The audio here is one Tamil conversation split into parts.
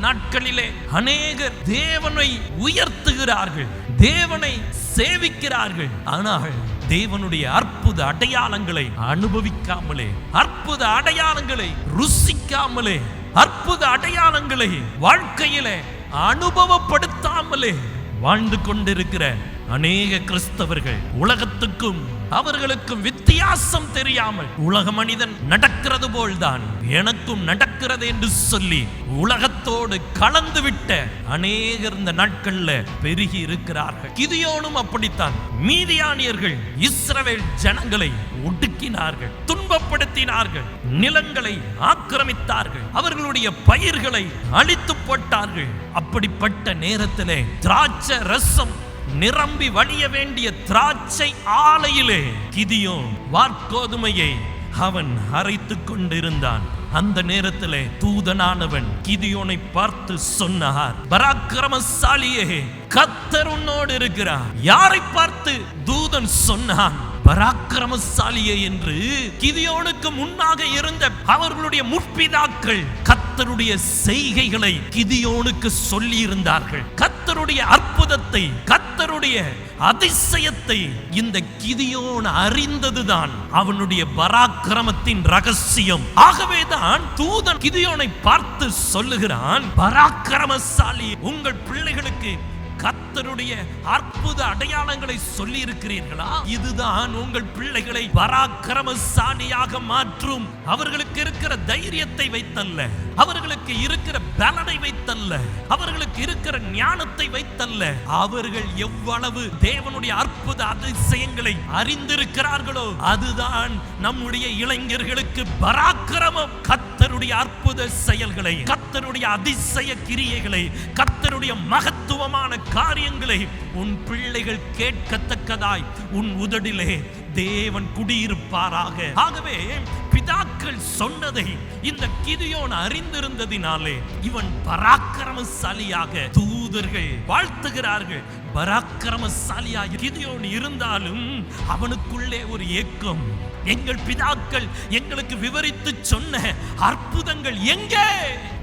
நாட்களிலே அநேகர் தேவனை உயர்த்துகிறார்கள் தேவனை சேவிக்கிறார்கள். ஆனால் தேவனுடைய அற்புத அடையாளங்களை அனுபவிக்காமலே அற்புத அடையாளங்களை ருசிக்காமலே அற்புத அடையாளங்களை வாழ்க்கையிலே அனுபவப்படுத்தாமலே வாழ்ந்து கொண்டிருக்கிற அநேக கிறிஸ்தவர்கள் உலகத்துக்கும் அவர்களுக்கும் வித்தியாசம் தெரியாமல் உலக மனிதன் நடக்கிறது போல்தான். எனக்கும் நடக்கிறது என்று சொல்லி உலகத்தோடு கலந்து விட்ட அநேகர் இந்த நாட்கள்ல பெருகி இருக்கிறார்கள். கிதியோனும் அப்படித்தான். மீதியானியர்கள் இஸ்ரவேல் ஜனங்களை ஒடுக்கினார்கள் துன்பப்படுத்தினார்கள் நிலங்களை ஆக்கிரமித்தார்கள் அவர்களுடைய பயிர்களை அழித்து போட்டார்கள். அப்படிப்பட்ட நேரத்திலே திராட்சை ரசம் நிரம்பி வழிய வேண்டிய திராட்சை ஆலையிலே கிதியோன் வார்கோதுமையை அவன் அரைத்துக் கொண்டிருந்தான். அந்த நேரத்திலே தூதனானவன் கிதியோனை பார்த்து சொன்னார் பராக்கிரமசாலியே கத்தர் உன்னோடு இருக்கிறார். யாரை பார்த்து தூதன் சொன்னான் பராக்கிரமசாலியே என்று கிதியோனுக்கு முன்னாக இருந்த அவர்களுடைய முற்பிதாக்கள் கத்தருடைய செய்கைகளை கிதியோனுக்கு சொல்லி இருந்தார்கள் கத்தருடைய அற்புதத்தை கத்தருடைய அதிசயத்தை இந்த கிதியோன் அறிந்ததுதான். அவனுடைய பராக்கிரமத்தின் ரகசியம். ஆகவேதான் தூதன் கிதியோனை பார்த்து சொல்லுகிறான் பராக்கிரமசாலி உங்கள் பிள்ளைகளுக்கு கத்தருடைய அற்புத அடையாளங்களை சொல்லி இருக்கிறீர்களா இதுதான் உங்கள் பிள்ளைகளை பராக்கிரமசாலியாக மாற்றும். அவர்களுக்கு இருக்கிற தைரியத்தை வைத்தல்ல. அவர்களுக்கு இருக்கிற பலனை வைத்தல்ல. அவர்களுக்கு இருக்கிற ஞானத்தை வைத்தல்ல. அவர்கள் எவ்வளவு தேவனுடைய அற்புத அதிசயங்களை அறிந்திருக்கிறார்களோ அதுதான் நம்முடைய இளைஞர்களுக்கு பராக்கிரமம். கத்தருடைய அற்புத செயல்களை கத்தருடைய அதிசய கிரியைகளை கத்தருடைய மகத்துவமான காரியங்களை உன் பிள்ளைகள் கேட்கத்தக்கதாய் உன் உதடிலே தேவன் குடியிருப்பாராக. ஆகவே பிதாக்கள் சொன்னதை இந்த கிதியோன் அறிந்திருந்ததினாலே இவன் பராக்கிரமசாலியாக தூதர்கள் வாழ்த்துகிறார்கள். பராக்கிரமசாலியாக கிதியோன் இருந்தாலும் அவனுக்குள்ளே ஒரு ஏக்கம். எங்கள் பிதாக்கள் எங்களுக்கு விவரித்து சொன்ன அற்புதங்கள் எங்கே?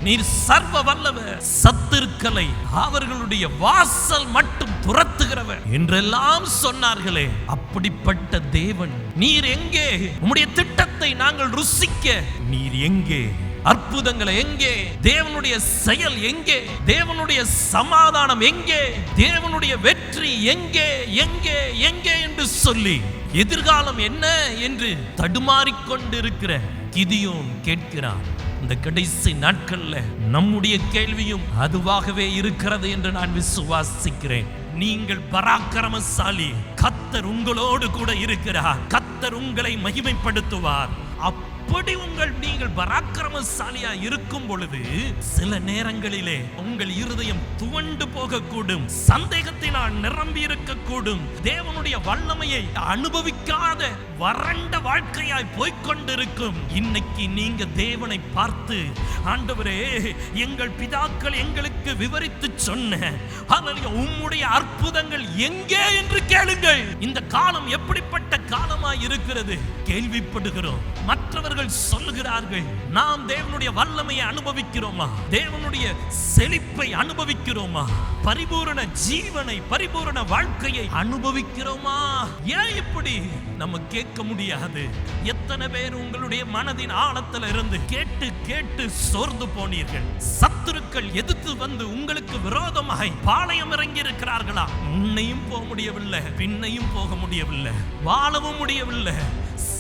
நீர் சர்வ வல்லவர் சத்துருக்களை அவர்களுடைய வாசல் மட்டும் துரத்துகிறவர் என்றெல்லாம் சொன்னார்களே. அப்படிப்பட்ட தேவன் நீர் எங்கே? உம்முடைய திட்டத்தை நாங்கள் ருசி ரசிக்க நீர் எங்கே? அற்புதங்களை எங்கே? தேவனுடைய செயல் எங்கே? தேவனுடைய சமாதானம் எங்கே? தேவனுடைய வெற்றி எங்கே? எங்கே? எங்கே என்று சொல்லி. எதிர்காலம் என்ன என்று தடுமாறிக்கொண்டிருக்கிற கிதியோன் கேட்கிறான். இந்த கடைசி நாட்கள்ல நம்முடைய கேள்வியும் அதுவாகவே இருக்கிறது என்று நான் விசுவாசிக்கிறேன். நீங்கள் பராக்கிரமசாலி கத்தர் உங்களோடு கூட இருக்கிறார். கத்தர் உங்களை மகிமைப்படுத்துவார். அப்படி உங்கள் நீங்கள் பராக்கிரமசாலியா இருக்கும் பொழுது சில நேரங்களிலே உங்கள் இருதயம் துவண்டு போகக்கூடும் சந்தேகத்தினால் நிரம்பி இருக்கக்கூடும். தேவனுடைய வல்லமையை அனுபவிக்காத வறண்ட வாழ்க்கையாய் போய்கொண்டிருக்கும் இன்னைக்கு நீங்க தேவனை பார்த்து ஆண்டவரே எங்கள் பிதாக்கள் எங்களுக்கு விவரித்து சொன்ன உம்முடைய அற்புதங்கள் எங்கே என்று கேளுங்கள். இந்த காலம் எப்படிப்பட்ட காலமாய் இருக்கிறது? கேள்விப்படுகிறோம். மற்றவர்கள் சொல்லுகிறார்கள் நாம் தேவனுடைய வல்லமையை அனுபவிக்கிறோமா? தேவனுடைய செழிப்பை அனுபவிக்கிறோமா? பரிபூரண ஜீவனை பரிபூரண வாழ்க்கையை அனுபவிக்கிறோமா? ஏன் இப்படி? நம்ம கேட்க முடியாது. எத்தனை பேர் உங்களுடைய மனதின் ஆழத்துல இருந்து கேட்டு கேட்டு சோர்ந்து போனீர்கள்? சத்துருக்கள் எதிர்த்து வந்து உங்களுக்கு விரோதமாய் பாளையம் இறங்கி இருக்கிறார்களா முன்னையும் போக முடியவில்லை பின்னையும் போக முடியவில்லை வாழவும் முடியவில்லை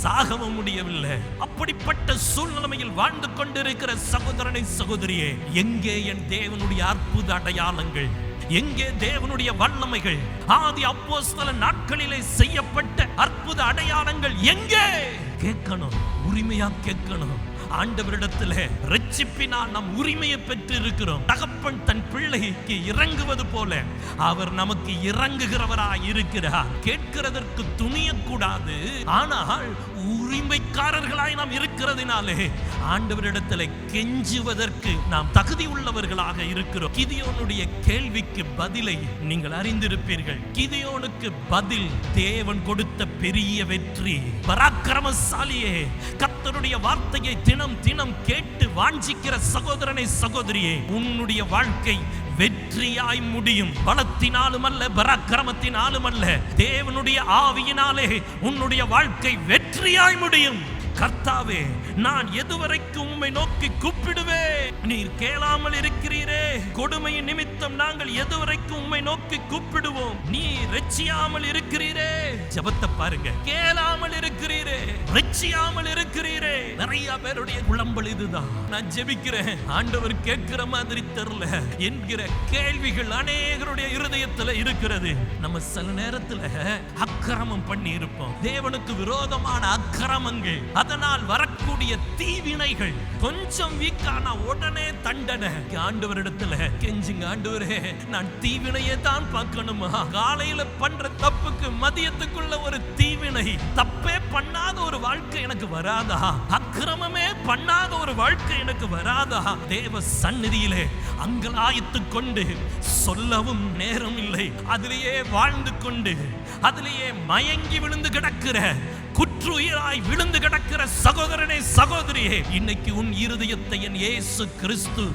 சாகவும் முடியவில்லை. அப்படிப்பட்ட சூழ்நிலைமையில் வாழ்ந்து கொண்டிருக்கிற சகோதரனை சகோதரியே எங்கே என் தேவனுடைய அற்புத அடையாளங்கள்? எங்கே தேவனுடைய வல்லமைகள்? ஆதி அப்போஸ்தல நாட்களிலே செய்யப்பட்ட அற்புத அடையாளங்கள் எங்கே? கேட்கணும் உரிமையா கேட்கணும். ஆண்டவரிடத்துல ரட்சிப்பினால் நம் உரிமையை பெற்று இருக்கிறோம் தகப்பன் தன் பிள்ளைக்கு இறங்குவது போல அவர் நமக்கு இறங்குகிறவராய் இருக்கிறார். கேட்கிறதற்கு துணியக்கூடாது. ஆனால் உரிமைக்காரர்களாய் நாம் இருக்கிறதினாலே ஆண்டவரிடத்தில் கெஞ்சுவதற்கு நாம் தகுதி உள்ளவர்களாக இருக்கிறோம். கிதியோனுடைய கேள்விக்கு பதிலை நீங்கள் அறிந்திருப்பீர்கள். கிதியோனுக்கு பதில் தேவன் கொடுத்த பெரிய வெற்றி. பராக்கிரமசாலியே கர்த்தருடைய வார்த்தையை தினம் தினம் கேட்டு வாஞ்சிக்கிற சகோதரனை சகோதரியே உன்னுடைய வாழ்க்கை வெற்றியாய் முடியும். பலத்தினாலும் அல்ல பராக்கிரமத்தினாலும் அல்ல. தேவனுடைய ஆவியினாலே உன்னுடைய வாழ்க்கை வெற்றியாய் முடியும். கர்த்தாவே நான் எதுவரைக்கும் உம்மை நோக்கி கூப்பிடுவேன். நீர் கேளாமல் இருக்கிறீரே. கொடுமையின் நிமித்தம் நாங்கள் எதுவரைக்கும் உம்மை நோக்கி கூப்பிடுவோம். நீ ரட்சியாமல் இருக்கிறீரே. ஜபத்தை பாருங்க. கேளாமல் இருக்கிறீரே. ரட்சியாமல் இருக்கிறீரே. நிறைய பேருடைய குழம்பல் இதுதான். நான் ஜெபிக்கிறேன். ஆண்டவர் கேட்கிற மாதிரி தெரியல. என்கிற கேள்விகள் அநேகருடைய இருதயத்துல இருக்கிறது. நம்ம சில நேரத்துல அக்கிரமம் பண்ணி இருப்போம் தேவனுக்கு விரோதமான அக்கிரமங்கள். அதனால் வரக்கூடிய தீவினைகள் கொஞ்சம் வீக்கான உடனே தண்டனை. ஆண்டவரிடத்துல கெஞ்சுங்க ஆண்டவரே. நான் தீவினையை தான் பார்க்கணுமா? காலையில பண்ற தப்புக்கு மதியத்துக்குள்ள ஒரு தீவினை. தப்பே பண்ணாத ஒரு வாழ்க்கை எனக்கு வராதா? அக்கிரமமே பண்ணாத ஒரு வாழ்க்கை எனக்கு வராதா? தேவ சந்நிதியிலே அங்கலாய்த்து கொண்டு சொல்லவும் நேரம் இல்லை அதிலேயே வாழ்ந்து கொண்டு அதிலேயே மயங்கி விழுந்து கிடக்கிற குற்றுயிராய் விழுந்து கிடக்கிற சகோதரனே சகோதரியே இன்னைக்கு உன் இருதயத்தை என் இயேசு கிறிஸ்து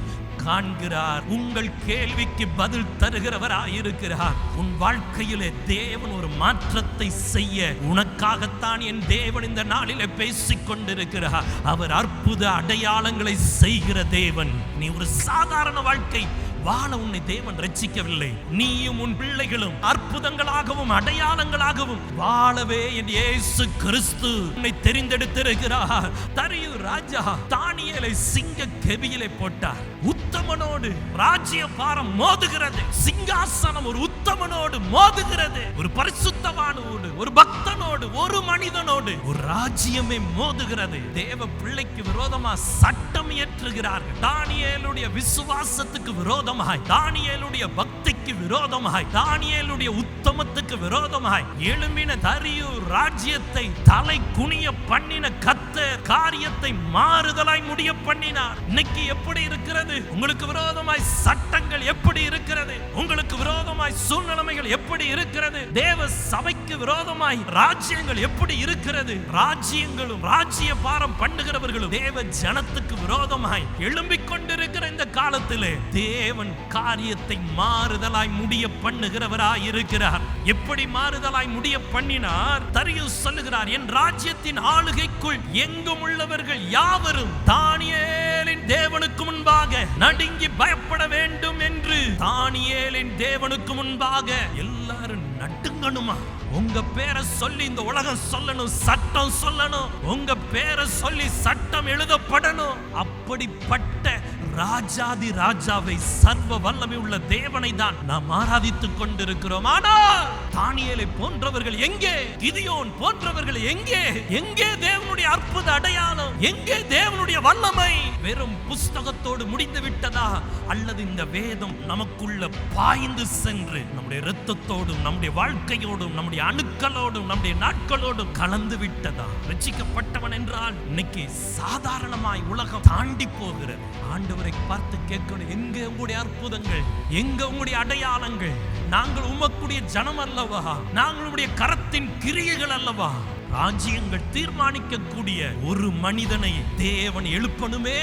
காண்கிறார். உங்கள் கேள்விக்கு பதில் தருகிறவராயிருக்கிறார். உன் வாழ்க்கையிலே தேவன் ஒரு மாற்றத்தை செய்ய உனக்காகத்தான் என் தேவன் இந்த நாளிலே பேசிக் கொண்டிருக்கிறார் அவர் அற்புத அடையாளங்களை செய்கிற தேவன். நீ ஒரு சாதாரண வாழ்க்கை வாழ உன்னை தேவன் ரட்சிக்கவில்லை. நீயும் உன் பிள்ளைகளும் அற்புதங்களாகவும் அடையாளங்களாகவும் வாழவே என் இயேசு கிறிஸ்து. உன்னை தெரிந்தெடுத்திருக்கிறார். தரியு ராஜா தானியலை சிங்க கெபியிலே போட்டார். உத்தமனோடு ராஜ்ய பாரம் மோதுகிறது. சிங்காசனம் ஒரு உத்தமனோடு மோதுகிறது. ஒரு பரிசுத்தவானோடு ஒரு பக்தனோடு ஒரு மனிதனோடு ஒரு ராஜ்யமே மோதுகிறது. தேவ பிள்ளைக்கு விரோதமா சட்டம் இயற்றுகிறார்கள். தானியலுடைய விசுவாசத்துக்கு விரோதம் விரோதமாய். தானியலுடைய பக்திக்கு விரோதமாய் தானியலுடைய உத்தமத்துக்கு விரோதமாய். எழும்பின தரியு ராஜ்யத்தை தலை குனிய பண்ணின கத்த காரியத்தை மாறுதலாய் முடிய பண்ணினார். இன்னைக்கு எப்படி இருக்கிறது? உங்களுக்கு விரோதமாய் சட்டங்கள் எப்படி இருக்கிறது? உங்களுக்கு விரோதமாய் சூழ்நிலைமைகள் எப்படி இருக்கிறது? தேவ சபைக்கு விரோதமாய் ராஜ்யங்கள் எப்படி இருக்கிறது? ராஜ்யங்களும் ராஜ்ய பாரம் பண்ணுகிறவர்களும் தேவ ஜனத்துக்கு விரோதமாய் எழும்பிக் கொண்டிருக்கிற இந்த காலத்திலே தேவன் காரியத்தை மாறுதலாய் முடிய பண்ணுகிறவராய் இருக்கிறார் எப்படி மாறுதலாய் முடிய பண்ணினார் தரியு சொல்லுகிறார் என் ராஜ்யத்தின் ஆளுகைக்குள் எங்கும் உள்ளவர்கள் யாவரும் தானியேலின் தேவனுக்கு முன்பாக நடுங்கி பயப்பட வேண்டும் என்று. தானியேலின் தேவனுக்கு முன்பாக எல்லாரும் நடுங்கணுமா? உங்க பேரை சொல்லி இந்த உலகம் சொல்லணும் சட்டம் சொல்லணும். உங்க பேரை சொல்லி சட்டம் எழுதப்படணும். அப்படிப்பட்ட ராஜாதி ராஜாவை சர்வ வல்லமை உள்ள தேவனை தான் நாம் ஆராதித்துக் கொண்டிருக்கிறோம். ஆனால் தானியலை போன்றவர்கள் எங்கே? கிதியோன் போன்றவர்கள் எங்கே? எங்கே தேவனுடைய அற்புத அடையாளம். எங்கே தேவனுடைய வல்லமை? வெறும் புஸ்தகத்தோடு முடிந்து விட்டதா? அல்லது இந்த வேதம் நமக்குள்ள பாய்ந்து சென்று நம்முடைய இரத்தத்தோடும் நம்முடைய வாழ்க்கையோடும் நம்முடைய அணுக்களோடும் நம்முடைய நாட்களோடும் கலந்து விட்டதா? ரட்சிக்கப்பட்டவன் என்றால் இன்னைக்கு சாதாரணமாய் உலகம் தாண்டி போகிறது. ஆண்டவரை பார்த்து கேட்கணும் எங்க உங்களுடைய அற்புதங்கள்? எங்க உங்களுடைய அடையாளங்கள்? நாங்கள் உமக்குடைய ஜனம் அல்லவா நாங்கள் கரத்தின் கிரியைகள் அல்லவா? ராஜ்யங்கள் தீர்மானிக்கக்கூடிய ஒரு மனிதனை தேவன் எழுப்பணுமே.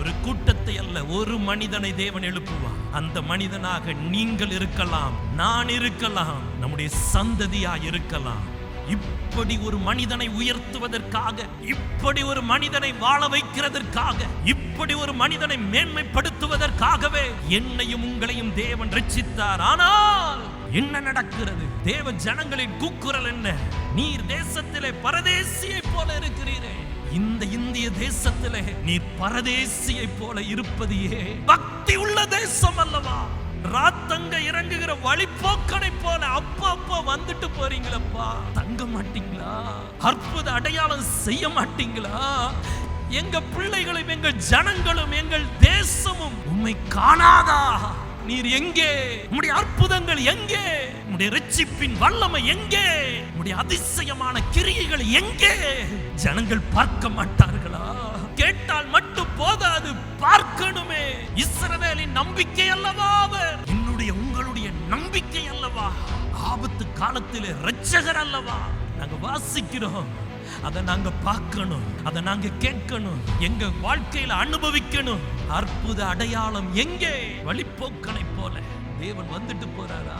ஒரு கூட்டத்தை அல்ல ஒரு மனிதனை தேவன் எழுப்புவான் அந்த மனிதனாக நீங்கள் இருக்கலாம் நான் இருக்கலாம் நம்முடைய சந்ததியா இருக்கலாம். இப்படி ஒரு மனிதனை உயர்த்துவதற்காக இப்படி ஒரு மனிதனை வாழ வைக்கிறதற்காக இப்படி ஒரு மனிதனை மேன்மைப்படுத்துவதற்காகவே என்னையும் உங்களையும் தேவன் ரட்சித்தார். ஆனால் என்ன நடக்கிறது? தேவ ஜனங்களின் கூக்குரல் என்ன? நீர் தேசத்திலே பரதேசியை போல இருக்கிறீரே. இந்த இந்திய தேசத்திலே நீர் பரதேசியை போல இருப்பது பக்தி உள்ள தேசம் அல்லவா? ராத்தங்க இறங்குகிற வழிபோக்கனை போல அப்பா அப்பா வந்துட்டு போறீங்களப்பா. தங்க மாட்டீங்களா? அற்புத அடையாளம் செய்ய மாட்டீங்களா? எங்க பிள்ளைகளும் எங்கள் ஜனங்களும் எங்கள் தேசமும் உண்மை காணாதா? நீர் எங்கே? உம்முடைய அற்புதங்கள் எங்கே? உம்முடைய ரட்சிப்பின் வல்லமை எங்கே? உம்முடைய அதிசயமான கிரியைகள் எங்கே? ஜனங்கள் பார்க்க மாட்டார்களா? கேட்டால் மட்டும் போதாது பார்க்கணுமே. இஸ்ரவேலின் நம்பிக்கை அல்லவா அவர்? என்னுடைய உங்களுடைய நம்பிக்கை அல்லவா? ஆபத்து காலத்திலே ரட்சகர் அல்லவா? நாங்க வாசிக்கிறோம். அதை நாங்க பார்க்கணும் அதை நாங்க கேட்கணும் எங்க வாழ்க்கையில அனுபவிக்கணும். அற்புத அடையாளம் எங்கே? வழிப்போக்கனை போல. தேவன் வந்துட்டு போறாரா?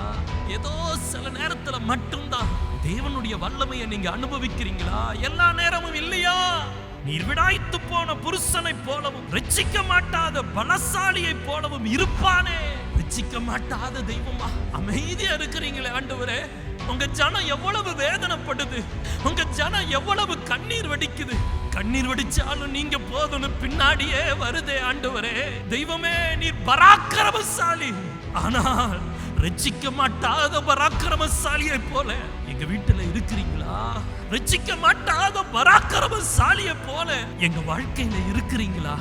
ஏதோ சில நேரத்துல மட்டும்தான். தேவனுடைய வல்லமையை நீங்க அனுபவிக்கிறீங்களா? எல்லா நேரமும் இல்லையா? நீர் விடாய்த்து போன புருஷனைப் போலவும் ரட்சிக்க மாட்டாத பலசாலியை போலவும் இருப்பானே. ரட்சிக்க மாட்டாத தெய்வமா? அமைதியா இருக்கிறீங்களே ஆண்டவரே. உங்க ஜனம் எவ்வளவு வேதனைப்படுது? உங்க ஜனம் எவ்வளவு கண்ணீர் வடிக்குது? கண்ணீர் வடிச்சாலும் நீங்க போதும்னு பின்னாடியே வருதே ஆண்டவரே. தெய்வமே நீர் பராக்கிரமசாலி. ஆனால் ரட்சிக்க மாட்டாத பராக்கிரமசாலியை போல எங்க வீட்டு இருக்கிறீங்களா? ரட்சிக்க மாட்டாத பராக்கிரமசாலிய போல எங்க வாழ்க்கையில இருக்கிறீங்களா?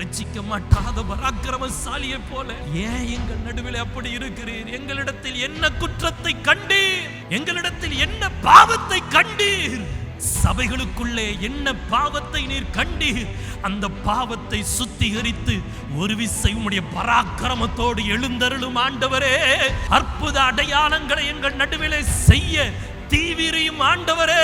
ரட்சிக்க மாட்டாத பராக்கிரமசாலிய போல ஏன் எங்கள் நடுவில் அப்படி இருக்கிறீர்? எங்களிடத்தில் என்ன குற்றத்தை கண்டீர்? எங்களிடத்தில் என்ன பாவத்தை கண்டீர்? சபைகளுக்குள்ளே என்ன பாவத்தை நீர் கண்டீர்? அந்த பாவத்தை சுத்திகரித்து ஒரு விசை உம்முடைய பராக்கிரமத்தோடு எழுந்தருளும் ஆண்டவரே அற்புத அடையாளங்களை எங்கள் நடுவிலே செய்ய தீவிரியும் ஆண்டவரே.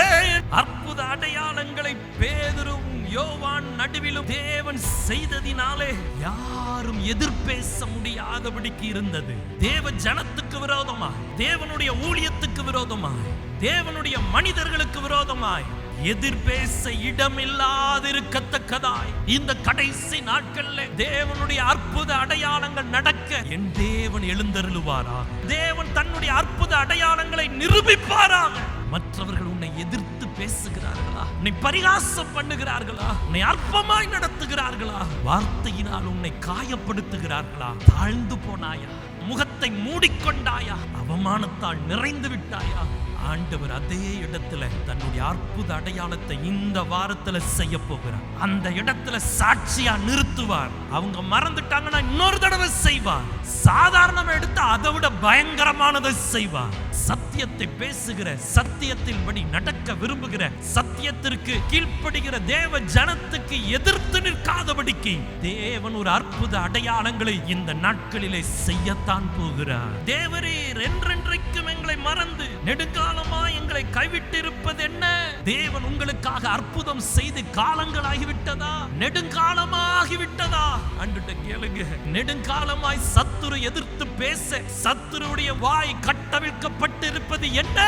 அற்புத அடையாளங்களை பேதரும் யோவான் நடுவிலும் தேவன் செய்ததினாலே யாரும் எதிர்பேச முடியாதபடிக்கு இருந்தது. தேவ ஜனத்துக்கு விரோதமாய் தேவனுடைய ஊழியத்துக்கு விரோதமாய் தேவனுடைய மனிதர்களுக்கு விரோதமாய் எதிர்பேச இடமில்லாதிருக்கத்தக்கதாய். இந்த கடைசி நாட்கள்ல தேவனுடைய அற்புத அடையாளங்கள் நடக்க என் தேவன் எழுந்தருளுவாரா? தேவன் தன்னுடைய அற்புத அடையாளங்களை நிரூபிப்பாராக. மற்றவர்கள் உன்னை எதிர்த்து பேசுகிறார்களா? உன்னை பரிகாசம் பண்ணுகிறார்களா? உன்னை அற்பமாய் நடத்துகிறார்களா? வார்த்தையினால் உன்னை காயப்படுத்துகிறார்களா? தாழ்ந்து போனாயா? முகத்தை மூடிக்கொண்டாயா? அவமானத்தால் நிறைந்து விட்டாயா? ஆண்டவர் அதே இடத்துல தன்னுடைய அற்புத அடையாளத்தை இந்த வாரத்துல செய்ய போகிறார். அந்த இடத்துல சாட்சியா நிறுத்துவார். அவங்க மறந்துட்டாங்கன்னா இன்னொரு தடவை செய்வார். சாதாரணமா எடுத்து அதை விட பயங்கரமானதை செய்வார். சத்தியத்தை பேசுகிற சத்தியத்தின் படி நடக்க விரும்புகிற சத்தியத்திற்கு கீழ்ப்படுகிற தேவ ஜனத்துக்கு எதிர்த்து நிற்காதபடிக்கு தேவன் ஒரு அற்புத அடையாளங்களை இந்த நாட்களிலே செய்யத்தான் போகிறார். தேவரீர் என்றென்றைக்கும் எங்களை மறந்து நெடுங்காலமா எங்களை கைவிட்டு இருப்பது என்ன தேவன் உங்களுக்காக அற்புதம் செய்து காலங்களாகிவிட்டதா? நெடுங்காலமாகிவிட்டதா? அன்றுட்ட கேளுங்க. நெடுங்காலமாய் சத்துரு எதிர்த்து பேச சத்துருடைய வாய் கட்டவிழ்க்கப்பட்டு இருப்பது என்ன?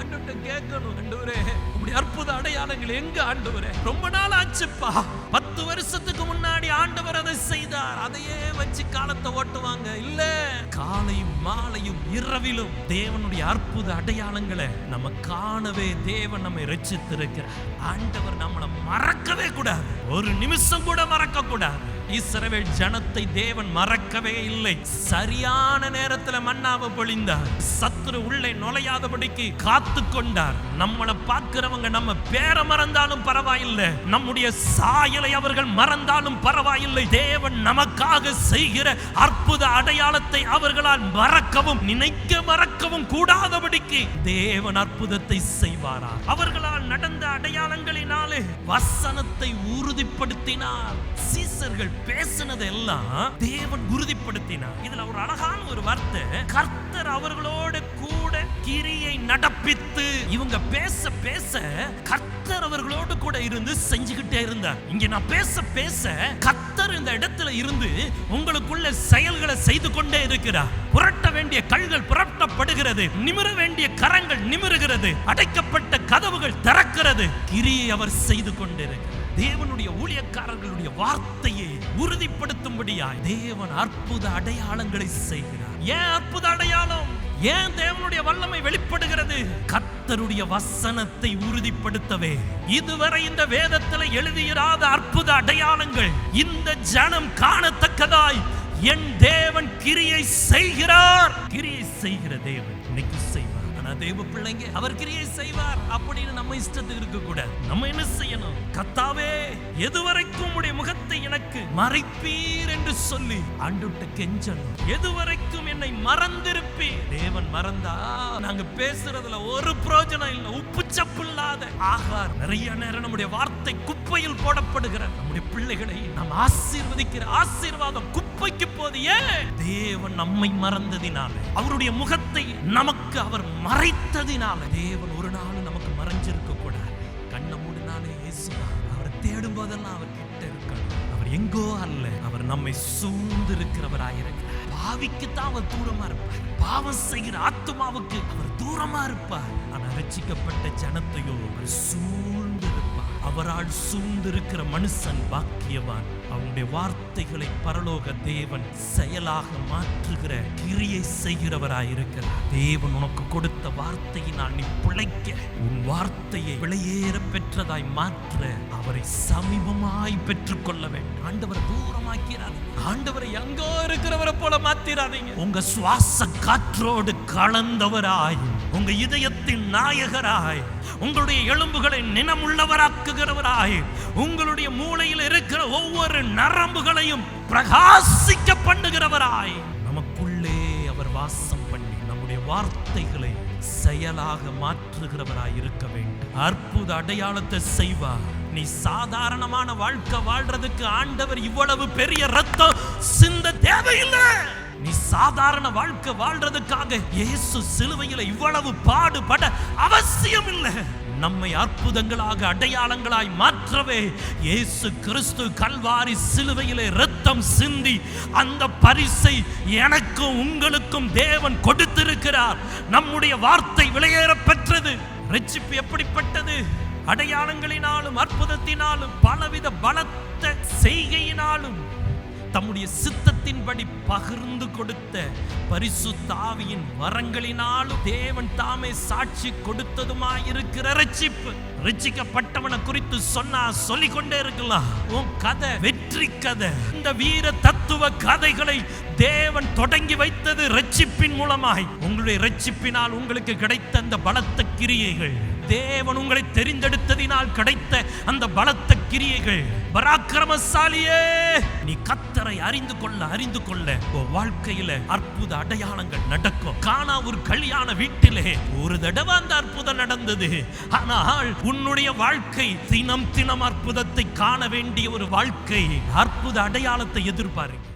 ஆண்டுட்ட கேட்கணும் ஆண்டவரே. இப்படி அற்புத அடையாளங்கள் எங்க ஆண்டவரே? ரொம்ப நாள் ஆச்சுப்பா. பத்து வருஷத்துக்கு முன்னாடி ஆண்டவர் அதை செய்தார். அதையே வச்சு காலத்தை ஓட்டுவாங்க. இல்ல காலையும் மாலையும் இரவிலும் தேவனுடைய அற்புத அடையாளங்களை நம்ம காணவே தேவன் நம்மை ரச்சித்திருக்கிறார் ஆண்டவர் நம்மளை மறக்கவே கூடாது. ஒரு நிமிஷம் கூட மறக்க கூடாது இஸ்ரவேல் ஜனத்தை தேவன் மறக்கவே இல்லை. சரியான நேரத்துல மன்னாவை பொழிந்தார். சத்துரு உள்ளே நுழையாதபடிக்கு காத்து கொண்டார். நம்மளை பார்க்கிறவங்க நம்ம பேரை மறந்தாலும் பரவாயில்லை. நம்முடைய சாயலை அவர்கள் மறந்தாலும் பரவாயில்லை. தேவன் நமக்காக செய்கிற அற்புத அடையாளத்தை அவர்களால் மறக்கவும் நினைக்க மறக்கவும் கூடாதபடிக்கு தேவன் அற்புதத்தை செய்வாரா? அவர்களால் நடந்த அடையாளங்களினாலே வசனத்தை உறுதிப்படுத்தினார். சீசர்கள் பேசினதெல்லாம் தேவன் உறுதிப்படுத்தினார். இதுல ஒரு அழகான ஒரு வார்த்தை கர்த்தர் அவர்களோடு கூட கிரியை நடப்பித்து இவங்க பேச பேச கர்த்தர் அவர்களோடு கூட இருந்து செஞ்சுக்கிட்டே இருந்தார். இங்க நான் பேச பேச கர்த்தர் இந்த இடத்துல இருந்து உங்களுக்குள்ள செயல்களை செய்து கொண்டே இருக்கிறார். புரட்ட வேண்டிய கல்கள் புரட்டப்படுகிறது. நிமிர வேண்டிய கரங்கள் நிமிருகிறது. அடைக்கப்பட்ட கதவுகள் திறக்கிறது. கிரியை அவர் செய்து கொண்டிருக்கிறார். தேவனுடைய ஊழியக்காரர்களுடைய வார்த்தையை உறுதிப்படுத்தும்படியாய் தேவன் அற்புத அடையாளங்களை செய்கிறார். ஏன் அற்புத அடையாளம்? ஏன் தேவனுடைய வல்லமை வெளிப்படுகிறது? கர்த்தருடைய வசனத்தை உறுதிப்படுத்தவே. இதுவரை இந்த வேதத்தில் எழுதியிராத அற்புத அடையாளங்கள் இந்த ஜனம் காணத்தக்கதாய் என் தேவன் கிரியை செய்கிறார். கிரியை செய்கிற தேவன் இன்னைக்கு செய்வார். தெய்வ தேவ பிள்ளைங்க அவர் கிரியை செய்வார் அப்படின்னு நம்ம இஷ்டத்துக்கு இருக்க கூடாது நம்ம என்ன செய்யணும்? கத்தாவே எதுவரைக்கும் உம்முடைய முகத்தை எனக்கு மறைப்பீர் என்று சொல்லி ஆண்டுட்ட கெஞ்சணும். எதுவரைக்கும் என்னை மறந்திரு தேவன் மறந்தா? நாங்க பேசுறதுல ஒரு பிரயோஜனம் இல்லை. உப்பு சப்பு இல்லாத ஆகார் நிறைய நேரம் நம்முடைய வார்த்தை குப்பையில் போடப்படுகிற நம்முடைய பிள்ளைகளை நாம் ஆசீர்வதிக்கிற ஆசீர்வாதம் குப்பைக்கு போது ஏன்? தேவன் நம்மை மறந்ததினால. அவருடைய முகத்தை நமக்கு அவர் மறைத்ததினால. தேவன் ஒரு நாள் நமக்கு மறைஞ்சிருக்க கூடாது கண்ணை மூடினாலே இயேசுதான் அவரை தேடும் போதெல்லாம் அவர் கிட்ட இருக்கணும் அவர் எங்கோ அல்ல. அவர் நம்மை சூழ்ந்து இருக்கிறவராயிருக்கிறார் பாவிக்கு அவர் தூரமா இருப்பார். பாவம் செய்கிற ஆத்மாவுக்கு அவர் தூ தூரமா இருப்பார் ஆனா ரட்சிக்கப்பட்ட ஜனத்தையோ அவர் சூழ்ந்திருப்பார் அவரால் சூழ்ந்திருக்கிற மனுஷன் பாக்கியவான். அவனுடைய வார்த்தைகளை பரலோக தேவன் செயலாக மாற்றுகிற கிரியை செய்கிறவராயிருக்கிறார். தேவன் உனக்கு கொடுத்த வார்த்தையினால் நீ பிழைக்க உன் வார்த்தையை விலையேற பெற்றதாய் மாற்ற அவரை சமீபமாய் பெற்றுக்கொள்ள வேண்டும். ஆண்டவர் தூரமாக்கிறார் ஆண்டவரை எங்கோ இருக்கிறவரை போல மாத்திராதீங்க. உங்க சுவாச காற்றோடு கலந்தவராய் உங்க இதயத்தின் நாயகராய் உங்களுடைய எலும்புகளை நினமுள்ளவராக்குகிறவராய் உங்களுடைய மூளையில் இருக்கிற ஒவ்வொரு நரம்புகளையும் பிரகாசிக்க பண்ணுகிறவராய் நமக்குள்ளே அவர் வாசம் பண்ணி நம்முடைய வார்த்தைகளை செயலாக மாற்றுகிறவராய் இருக்க வேண்டும். அற்புத அடையாளத்தை செய்வார். நீ சாதாரணமான வாழ்க்கை வாழ்றதுக்கு ஆண்டவர் இவ்வளவு பெரிய ரத்தம் சிந்த தேவையில்லை. நீ சாதாரண வாழ்க்கை வாழ்றதுக்காக இயேசு சிலுவையில் இவ்வளவு பாடுபட அவசியம் இல்லை நம்மை அற்புதங்களாக அடையாளங்களாய் மாற்றவே இயேசு கிறிஸ்து கல்வாரி சிலுவையிலே ரத்தம் சிந்தி அந்த பரிசை எனக்கும் உங்களுக்கும் தேவன் கொடுத்திருக்கிறார். நம்முடைய வார்த்தை விலையேற பெற்றது. ரட்சிப்பு எப்படிப்பட்டது? அடையாளங்களினாலும் அற்புதத்தினாலும் பலவித பலத்த செய்கையினாலும் தம்முடைய சித்தத்தின்படி பகிர்ந்து கொடுத்த பரிசு தாவியின் வரங்களினாலும் தேவன் தாமே சாட்சி கொடுத்ததுமாயிருக்கிற ரட்சிப்பு ரட்சிக்கப்பட்டவனை குறித்து சொன்னா சொல்லிக்கொண்டே இருக்கலாம். உன் கதை வெற்றி கதை. இந்த வீர தத்துவ கதைகளை தேவன் தொடங்கி வைத்தது ரட்சிப்பின் மூலமாய். உங்களுடைய ரட்சிப்பினால் உங்களுக்கு கிடைத்த அந்த பலத்த கிரியைகள். தேவன் உங்களை தெரிந்தெடுத்ததினால் கிடைத்த அந்த பலத்த கிரியைகள் பராக்கிரமசாலியே! நீ கத்தரை அறிந்து கொள்ள அறிந்து கொள்ள உன் வாழ்க்கையில அற்புத அடையாளங்கள் நடக்கும். காணா ஒரு கல்யாண வீட்டிலே ஒரு தடவை அந்த அற்புதம் நடந்தது. ஆனால் உன்னுடைய வாழ்க்கை தினம் தினம் அற்புதத்தை காண வேண்டிய ஒரு வாழ்க்கை அற்புத அடையாளத்தை எதிர்பாரு